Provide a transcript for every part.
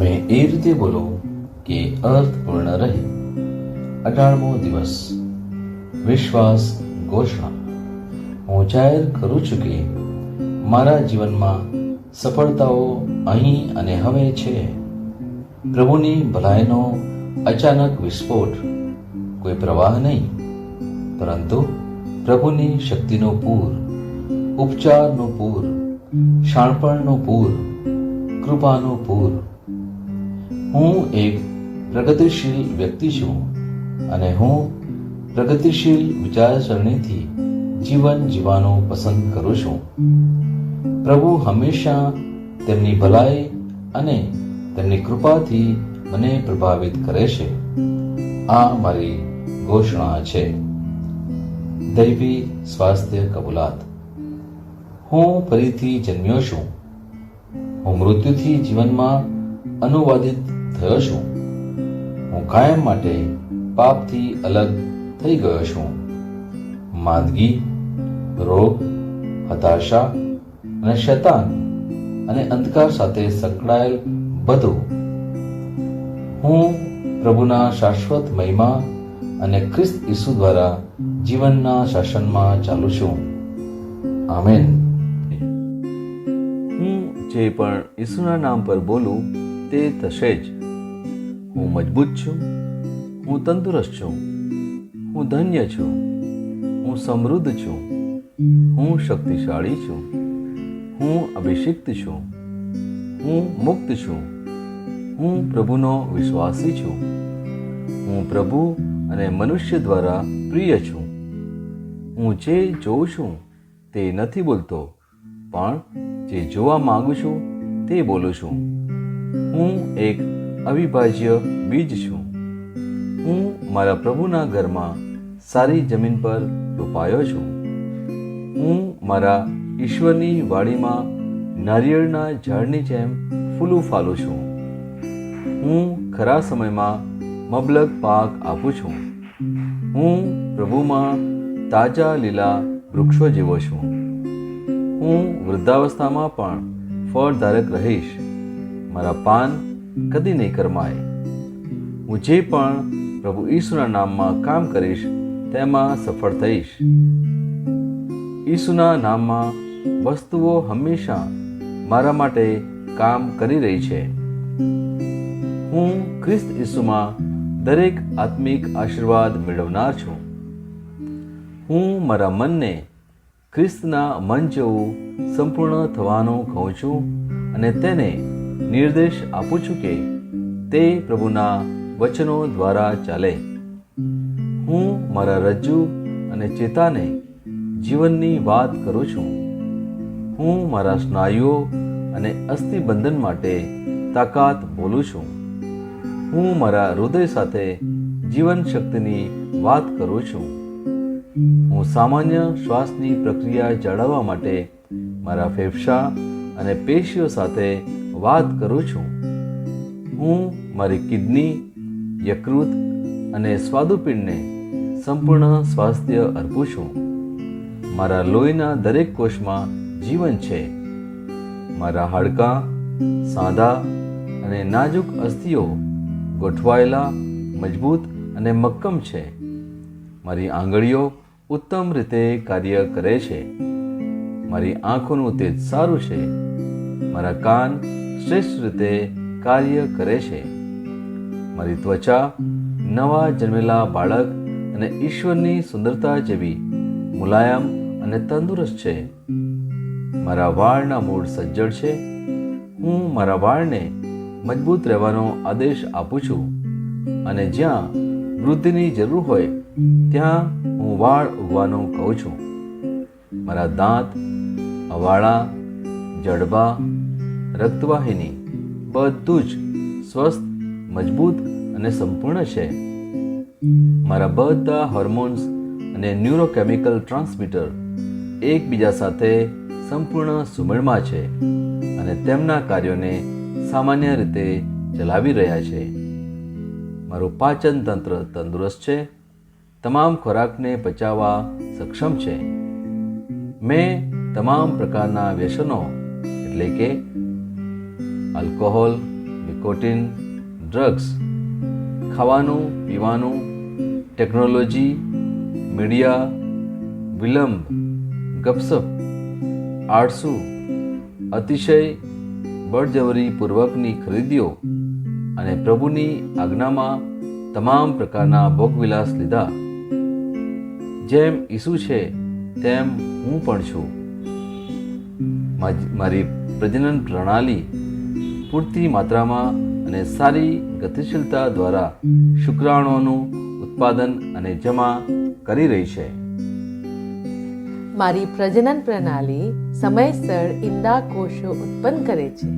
તમે એ રીતે બોલો કે અર્થપૂર્ણ રહે. અઢારમો દિવસ. વિશ્વાસ ઘોષણા હું જાહેર કરું છું કે મારા જીવનમાં સફળતાઓ અહીં અને હવે છે. પ્રભુની ભલાઈનો અચાનક વિસ્ફોટ. કોઈ પ્રવાહ નહીં. પરંતુ પ્રભુની શક્તિનો પૂર, ઉપચારનું પૂર, શાણપણનું પૂર, કૃપાનું પૂર. હું એક પ્રગતિશીલ વ્યક્તિ છું અને હું પ્રગતિશીલ વિચારસરણીથી જીવન જીવવાનું પસંદ કરું છું. પ્રભુ હંમેશા તેમની ભલાઈ અને તેમની કૃપાથી મને પ્રભાવિત કરે છે. આ મારી ઘોષણા છે. દૈવી સ્વાસ્થ્ય કબૂલાત. હું ફરીથી જન્મ્યો છું. હું મૃત્યુથી જીવનમાં અનુવાદિત થયો છું. હું કાયમ માટે પાપથી અલગ થઈ ગયો છું. માંદગી, રોગ, હતાશા અને શૈતાન અને અંધકાર સાથે સંકળાયેલ બધું. હું પ્રભુના શાશ્વત મહિમા અને ખ્રિસ્ત ઈસુ દ્વારા જીવનના શાસનમાં ચાલુ છું. આમેન. હું જે પણ ઈસુના નામ પર બોલું તે થશે જ. હું મજબૂત છું હું તંદુરસ્ત છું હું ધન્ય છું હું સમૃદ્ધ છું હું શક્તિશાળી છું હું અભિષિક્ત છું હું મુક્ત છું હું પ્રભુનો વિશ્વાસી છું હું પ્રભુ અને મનુષ્ય દ્વારા પ્રિય છું હું જે જોઉં છું તે નથી બોલતો પણ જે જોવા માગું છું તે બોલું છું હું એક અવિભાજ્ય બીજ છું. હું મારા પ્રભુના ઘરમાં સારી જમીન પર રોપાયો છું. હું મારા ઈશ્વરની વાડીમાં નારિયેળના ઝાડની જેમ ફૂલું ફાલું છું. હું ખરા સમયમાં મબલક પાક આપું છું. હું પ્રભુમાં તાજા લીલા વૃક્ષો જેવો છું. હું વૃદ્ધાવસ્થામાં પણ ફળધારક રહીશ. મારા પાન કદી નહીં કરમાય. હું જે પણ પ્રભુ ઈસુના નામમાં કામ કરીશ, તેમાં સફળ થઈશ. ઈસુના નામમાં વસ્તુઓ હંમેશા મારા માટે કામ કરી રહી છે. હું ખ્રિસ્ત ઈસુમાં દરેક આત્મિક આશીર્વાદ મેળવનાર છું. હું મારા મનને ખ્રિસ્તના મન જેવું સંપૂર્ણ થવાનું કહું છું અને તેને નિર્દેશ આપું છું કે તે પ્રભુના વચનો દ્વારા ચાલે. હું મારા રજ્જુ અને ચેતાને જીવનની વાત કરું છું. હું મારા સ્નાયુઓ અને અસ્થિબંધન માટે તાકાત બોલું છું. હું મારા હૃદય સાથે જીવન શક્તિની વાત કરું છું. હું સામાન્ય શ્વાસની પ્રક્રિયા જાળવવા માટે મારા ફેફસા અને પેશીઓ સાથે વાત કરું છું. હું મારી કિડની, યકૃત અને સ્વાદુપિંડને સંપૂર્ણ સ્વાસ્થ્ય અર્પું છું. મારા લોહીના દરેક કોષમાં જીવન છે. મારા હાડકાં સાદા અને નાજુક અસ્થિઓ ગોઠવાયેલા, મજબૂત અને મક્કમ છે. મારી આંગળીઓ ઉત્તમ રીતે કાર્ય કરે છે. મારી આંખોનું તેજ સારું છે. મારા કાન શ્રેષ્ઠ રીતે કાર્ય કરે છે. મારી ત્વચા નવા જન્મેલા બાળક અને ઈશ્વરની સુંદરતા જેવી મુલાયમ અને તંદુરસ્ત છે. મારા વાળના મૂળ સજ્જડ છે. હું મારા વાળને મજબૂત રહેવાનો આદેશ આપું છું અને જ્યાં વૃદ્ધિની જરૂર હોય ત્યાં હું વાળ ઉગવાનું કહું છું. મારા દાંત, અવાળા, જડબા રક્તવાહિની બધું જ સ્વસ્થ, મજબૂત અને સંપૂર્ણ છે. મારા બધા હોર્મોન્સ અને ન્યુરોકેમિકલ ટ્રાન્સમીટર એકબીજા સાથે સંપૂર્ણ સુમેળમાં છે અને તેમના કાર્યોને સામાન્ય રીતે ચલાવી રહ્યા છે. મારું પાચન તંત્ર તંદુરસ્ત છે. તમામ ખોરાકને પચાવવા સક્ષમ છે. મેં તમામ પ્રકારના વ્યસનો, એટલે કે આલ્કોહોલ, નિકોટિન, ડ્રગ્સ, ખાવાનું, પીવાનું, ટેકનોલોજી, મીડિયા, વિલંબ, ગપસપ, આળસુ, અતિશય બળજબરીપૂર્વકની ખરીદીઓ અને પ્રભુની આજ્ઞામાં તમામ પ્રકારના ભોગવિલાસ લીધા. જેમ ઈસુ છે, તેમ હું પણ છું. મારી પ્રજનન પ્રણાલી પૂરતી માત્રામાં અને સારી ગતિશીલતા દ્વારા શુક્રાણુઓનું ઉત્પાદન અને જમા કરી રહી છે. મારી પ્રજનન પ્રણાલી સમયસર ઈંડા કોષો ઉત્પન્ન કરે છે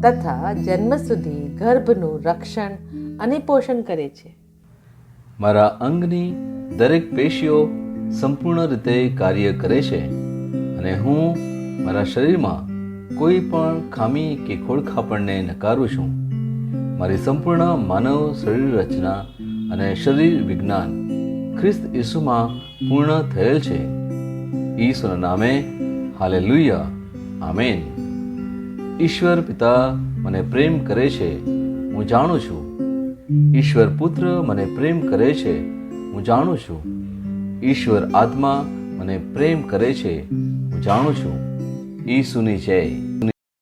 તથા જન્મ સુધી ગર્ભનું રક્ષણ અને પોષણ કરે છે. મારા અંગની દરેક પેશીઓ સંપૂર્ણ રીતે કાર્ય કરે છે અને હું મારા શરીરમાં કોઈ પણ ખામી કે ખોળખાપણને નકારું છું. મારી સંપૂર્ણ માનવ શરીર રચના અને શરીર વિજ્ઞાન ખ્રિસ્ત ઈસુમાં પૂર્ણ થયેલ છે. ઈસુના નામે હાલે લુઈયા આમેન. ઈશ્વર પિતા મને પ્રેમ કરે છે, હું જાણું છું. ઈશ્વર પુત્ર મને પ્રેમ કરે છે, હું જાણું છું. ઈશ્વર આત્મા મને પ્રેમ કરે છે, હું જાણું છું. ઈસુની જય.